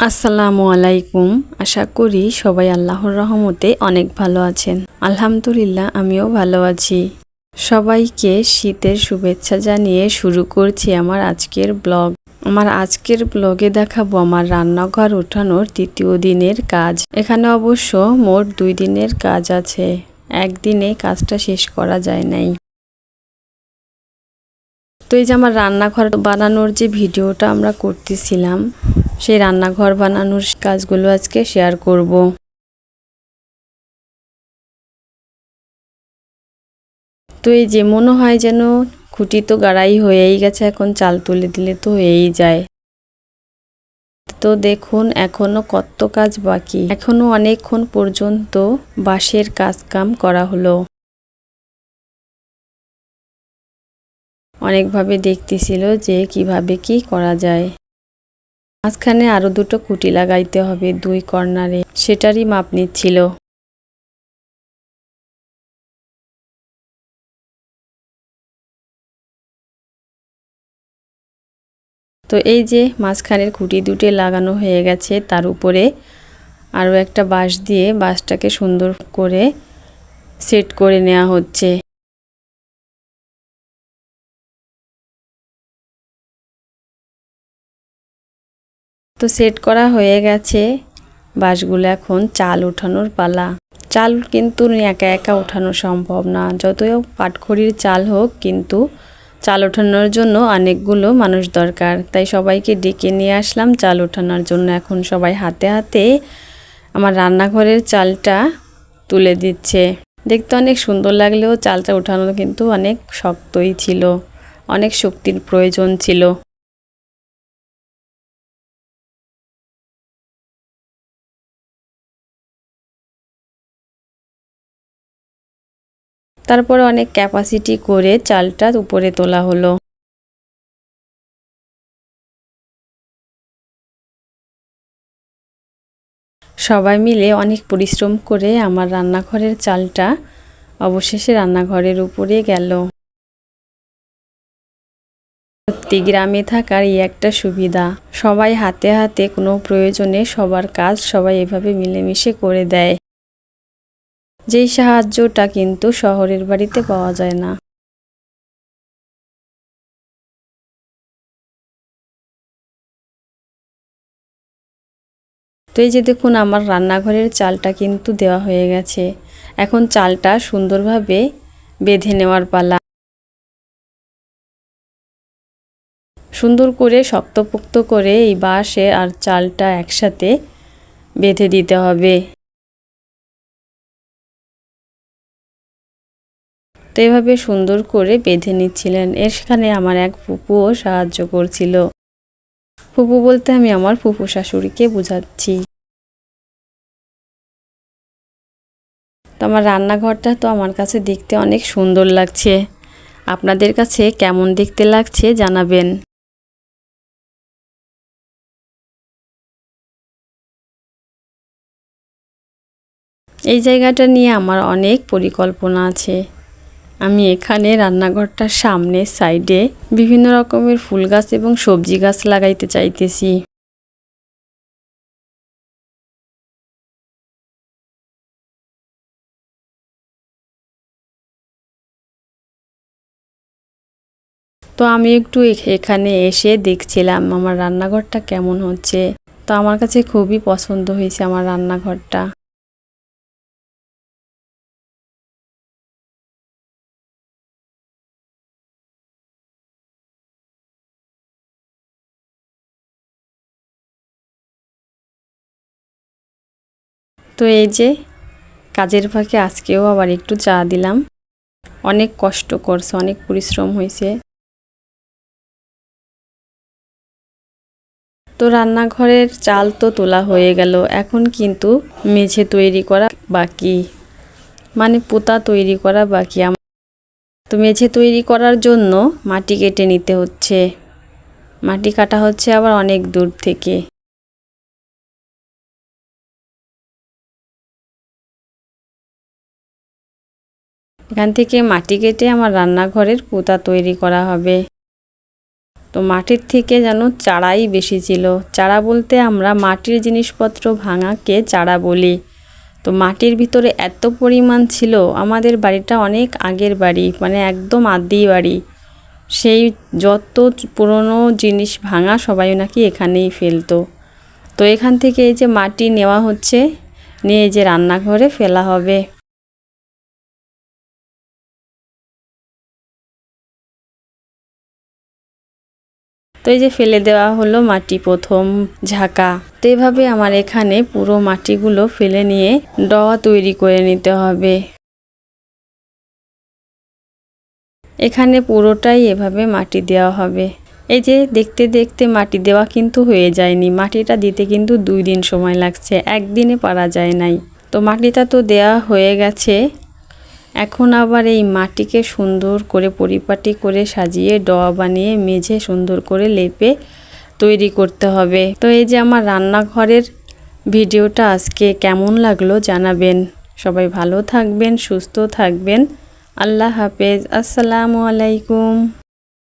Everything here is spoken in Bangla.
আসসালামু আলাইকুম। আশা করি সবাই আল্লাহর রহমতে অনেক ভালো আছেন। আলহামদুলিল্লাহ, আমিও ভালো আছি। সবাইকে শীতের শুভেচ্ছা জানিয়ে শুরু করছি আমার আজকের ব্লগ। আমার আজকের ব্লগে দেখাবো আমার রান্নাঘর ওঠানোর তৃতীয় দিনের কাজ। এখানে অবশ্য মোট দুই দিনের কাজ আছে। একদিনে কাজটা শেষ করা যায় নাই। তো এই যে আমার রান্নাঘর বানানোর যে ভিডিওটা আমরা করতেছিলাম সেই রান্নাঘর বানানোর কাজগুলো আজকে শেয়ার করব। তো এই যে মনে হয় যেন খুঁটি তো গাড়াই হয়েই গেছে, এখন চাল তুলে দিলে তো হয়েই যায়। তো দেখুন, এখনও কত কাজ বাকি। এখনও অনেকক্ষণ পর্যন্ত বাঁশের কাজ কাম করা হলো। অনেকভাবে দেখতেছিল যে কীভাবে কি করা যায়। মাঝখানে আরও দুটো কুটি লাগাইতে হবে দুই কর্নারে। সেটারই মাপ নিচ্ছিল। তো এই যে মাঝখানের খুঁটি দুটি লাগানো হয়ে গেছে, তার উপরে আরও একটা বাঁশ দিয়ে বাঁশটাকে সুন্দর করে সেট করে নেওয়া হচ্ছে। তো সেট করা হয়ে গেছে। বাঁশগুলো এখন চাল উঠানোর পালা। চাল কিন্তু একা একা ওঠানো সম্ভব না। যতই পাটখড়ির চাল হোক কিন্তু চাল ওঠানোর জন্য অনেকগুলো মানুষ দরকার। তাই সবাইকে ডেকে নিয়ে আসলাম চাল ওঠানোর জন্য। এখন সবাই হাতে হাতে আমার রান্নাঘরের চালটা তুলে দিচ্ছে। দেখতে অনেক সুন্দর লাগলেও চালটা ওঠানো কিন্তু অনেক শক্তই ছিল। অনেক শক্তির প্রয়োজন ছিল। তারপরে অনেক ক্যাপাসিটি করে চালটা উপরে তোলা হলো। সবাই মিলে অনেক পরিশ্রম করে আমার রান্নাঘরের চালটা অবশেষে রান্নাঘরের উপরে গেল। সত্যি গ্রামে থাকার এই একটা সুবিধা। সবাই হাতে হাতে কোনো প্রয়োজনে সবার কাজ সবাই এভাবে মিলেমিশে করে দেয়। যেই সাহায্যটা কিন্তু শহরের বাড়িতে পাওয়া যায় না। তো এই যে দেখুন, আমার রান্নাঘরের চালটা কিন্তু দেওয়া হয়ে গেছে। এখন চালটা সুন্দরভাবে বেঁধে নেওয়ার পালা। সুন্দর করে শক্তপোক্ত করে এই বাঁশে আর চালটা একসাথে বেঁধে দিতে হবে। তো এভাবে সুন্দর করে বেঁধে নিচ্ছিলেন। এর সেখানে আমার এক ফুপুও সাহায্য করছিল। ফুপু বলতে আমি আমার ফুপু শাশুড়িকে বুঝাচ্ছি। তো আমার রান্নাঘরটা তো আমার কাছে দেখতে অনেক সুন্দর লাগছে। আপনাদের কাছে কেমন দেখতে লাগছে জানাবেন। এই জায়গাটা নিয়ে আমার অনেক পরিকল্পনা আছে। আমি এখানে রান্নাঘরটার সামনে সাইডে বিভিন্ন রকমের ফুল গাছ এবং সবজি গাছ লাগাইতে চাইতেছি। তো আমি একটু এখানে এসে দেখছিলাম আমার রান্নাঘরটা কেমন হচ্ছে। তো আমার কাছে খুবই পছন্দ হয়েছে আমার রান্নাঘরটা। তো এই যে কাজের ফাঁকে আজকেও আবার একটু চা দিলাম। অনেক কষ্ট করছে, অনেক পরিশ্রম হয়েছে। তো রান্নাঘরের চাল তো তোলা হয়ে গেল, এখন কিন্তু মেঝে তৈরি করা বাকি। মানে পোতা তৈরি করা বাকি। তো মেঝে তৈরি করার জন্য মাটি কেটে নিতে হচ্ছে। মাটি কাটা হচ্ছে আবার অনেক দূর থেকে। এখান থেকে মাটি কেটে আমার রান্নাঘরের পোতা তৈরি করা হবে। তো মাটির থেকে যেন চারাই বেশি ছিল। চারা বলতে আমরা মাটির জিনিসপত্র ভাঙাকে চারা বলি। তো মাটির ভিতরে এত পরিমাণ ছিল, আমাদের বাড়িটা অনেক আগের বাড়ি মানে একদম আদি বাড়ি। সেই যত পুরনো জিনিস ভাঙা সবাই নাকি এখানেই ফেলতো। তো এখান থেকে এই যে মাটি নেওয়া হচ্ছে, নিয়ে যে রান্নাঘরে ফেলা হবে। তো এই যে ফেলে দেওয়া হলো মাটি প্রথম ঝাঁকা। তো এভাবে আমার এখানে পুরো মাটিগুলো ফেলে নিয়ে ডয়া তৈরি করে নিতে হবে। এখানে পুরোটাই এভাবে মাটি দেওয়া হবে। এই যে দেখতে দেখতে মাটি দেওয়া কিন্তু হয়ে যায়নি। মাটিটা দিতে কিন্তু দুই দিন সময় লাগছে। একদিনে পারা যায় নাই। তো মাটিটা তো দেওয়া হয়ে গেছে। এখন আবার এই মাটিকে সুন্দর করে পরিপাটি করে সাজিয়ে ডয়া বানিয়ে মেঝে সুন্দর করে লেপে তৈরি করতে হবে। তো এই যে আমার রান্নাঘরের ভিডিওটা আজকে কেমন লাগল জানাবেন। সবাই ভালো থাকবেন, সুস্থ থাকবেন। আল্লাহ হাফেজ। আসসালামু আলাইকুম।